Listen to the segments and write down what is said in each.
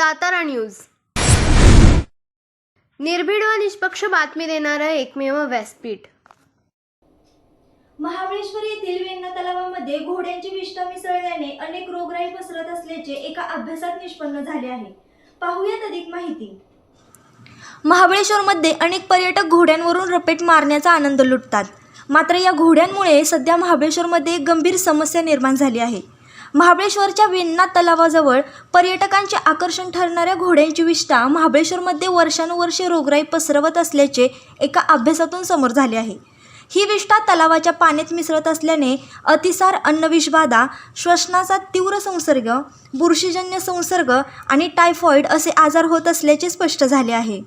Satara news. निर्भीड व निष्पक्ष बातमी देणारं एकमेव व्यासपीठ. महाबळेश्वर येथील वेण्णा तलावामध्ये घोड्यांची विष्ठा मिसळल्याने अनेक रोगराई पसरत असल्याचे एका अभ्यासात निष्पन्न झाले आहे. पाहूयात अधिक माहिती. महाबळेश्वरमध्ये अनेक पर्यटक घोड्यांवरून रपेट मारण्याचा आनंद लुटतात. मात्र या घोड्यांमुळे सध्या महाबळेश्वरमध्ये एक गंभीर समस्या निर्माण झाली आहे. महाबळेश्वरच्या वेण्णा तलावाजवळ पर्यटकांचे आकर्षण ठरणाऱ्या घोड्यांची विष्ठा महाबळेश्वरमध्ये वर्षानुवर्षे रोगराई पसरवत असल्याचे एका अभ्यासातून समोर झाले आहे. ही विष्ठा तलावाच्या पाण्यात मिसळत असल्याने अतिसार अन्नविषबाधा श्वसनाचा तीव्र संसर्ग बुरशीजन्य संसर्ग आणि टायफॉईड असे आजार होत असल्याचे स्पष्ट झाले आहे.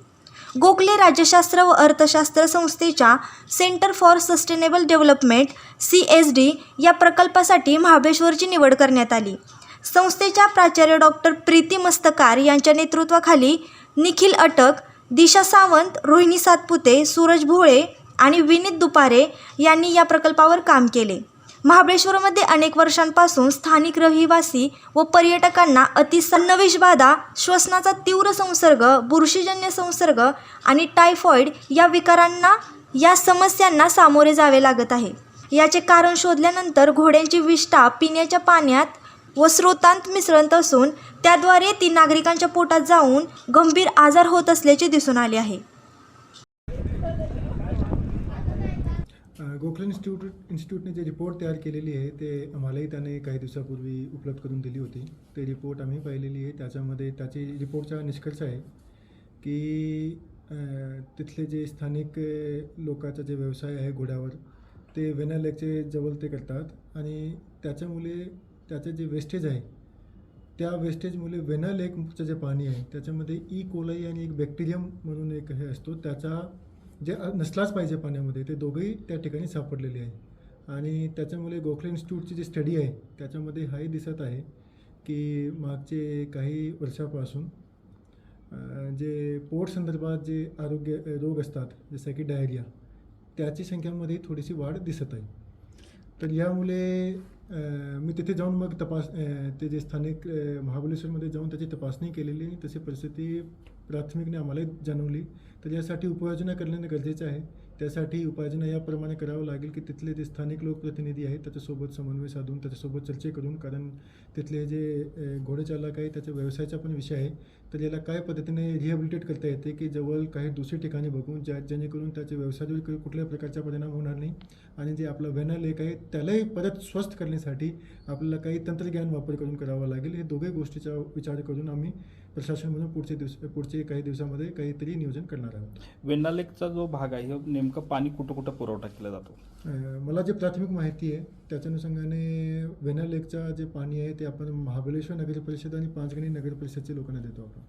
गोखले राज्यशास्त्र व अर्थशास्त्र संस्थेच्या centre for sustainable development C S D या प्रकल्पासाठी महाबळेश्वरची निवड करण्यात आली. संस्थेच्या प्राचार्य डॉक्टर प्रीती मस्तकार यांच्या नेतृत्वाखाली निखिल अटक दिशा सावंत रोहिणी सातपुते सूरज भोळे आणि विनीत दुपारे यांनी या प्रकल्पावर काम केले. महाबळेश्वरमध्ये अनेक वर्षांपासून स्थानिक रहिवासी व पर्यटकांना अतिसन्नविषबाधा श्वसनाचा तीव्र संसर्ग बुरशीजन्य संसर्ग आणि टायफॉइड या विकारांना या समस्यांना सामोरे जावे लागत आहे. याचे कारण शोधल्यानंतर घोड्यांची विष्ठा पिण्याच्या पाण्यात व स्रोतांत मिसळत असून त्याद्वारे ती नागरिकांच्या पोटात जाऊन गंभीर आजार होत असल्याचे दिसून आले आहे. गोखले इन्स्टिट्यूट इन्स्टिट्यूटने जे रिपोर्ट तयार केलेली आहे ते आम्हालाही त्याने काही दिवसापूर्वी उपलब्ध करून दिली होती. ते रिपोर्ट आम्ही पाहिलेली आहे. त्याच्यामध्ये त्याची रिपोर्टचा निष्कर्ष आहे की तिथले जे स्थानिक अ, लोकांचा जे व्यवसाय आहे घोड्यावर ते वेना लेकचे जवळ ते करतात. आणि त्याच्यामुळे त्याचे जे वेस्टेज आहे त्या वेस्टेजमुळे वेना लेकचं जे पाणी आहे त्याच्यामध्ये e. ई कोलाई आणि एक बॅक्टेरियम म्हणून एक हे असतो. त्याचा जे नसलाच पाहिजे पाण्यामध्ये ते दोघंही त्या ठिकाणी सापडलेले आहे आणि त्याच्यामुळे गोखले इन्स्टिट्यूटची जी स्टडी आहे त्याच्यामध्ये हाही दिसत आहे की मागचे काही वर्षापासून जे पोट संदर्भात जे आरोग्य रोग असतात जसं की डायरिया त्याची संख्यामध्ये थोडीशी वाढ दिसत आहे. तर यामुळे मी तिथे जाऊन मग तपास ते जे स्थानिक महाबलेश्वरमध्ये महाबळेश्वरमध्ये जाऊन त्याची तपासणी केलेली तशी परिस्थिती प्राथमिकने आम्हाला जाणवली. तर यासाठी उपाययोजना करणे गरजेचं आहे. त्यासाठी उपाययोजना याप्रमाणे करावं लागेल की तिथले जे स्थानिक लोकप्रतिनिधी आहेत त्याच्यासोबत समन्वय साधून त्याच्यासोबत चर्चे करून कारण तिथले जे घोडेचालक आहे त्याच्या व्यवसायाचा पण विषय आहे. तर याला काय पद्धतीने रिहॅबिलिटेट करता येते की जवळ काही दुसरी ठिकाणी बघून ज्या जेणेकरून त्याच्या व्यवसायावर कुठल्या कुठल्याही प्रकारचा परिणाम होणार नाही. आणि जे आपला व्हेना लेक आहे त्यालाही परत स्वस्थ करण्यासाठी आपल्याला काही तंत्रज्ञान वापर करून करावा लागेल. हे दोघे गोष्टीचा विचार करून आम्ही प्रशासन म्हणून पुढचे दिवस पुढचे काही दिवसामध्ये काहीतरी नियोजन करणार आहोत. वेण्णा लेकचा जो भाग आहे नेमकं पाणी कुठं कुठं पुरवठा केला जातो? मला जे प्राथमिक माहिती आहे त्याच्या अनुषंगाने वेना लेकचा जे पाणी आहे ते आपण महाबळेश्वर नगर परिषद आणि पाचगणी नगर परिषदच्या लोकांना देतो आपण.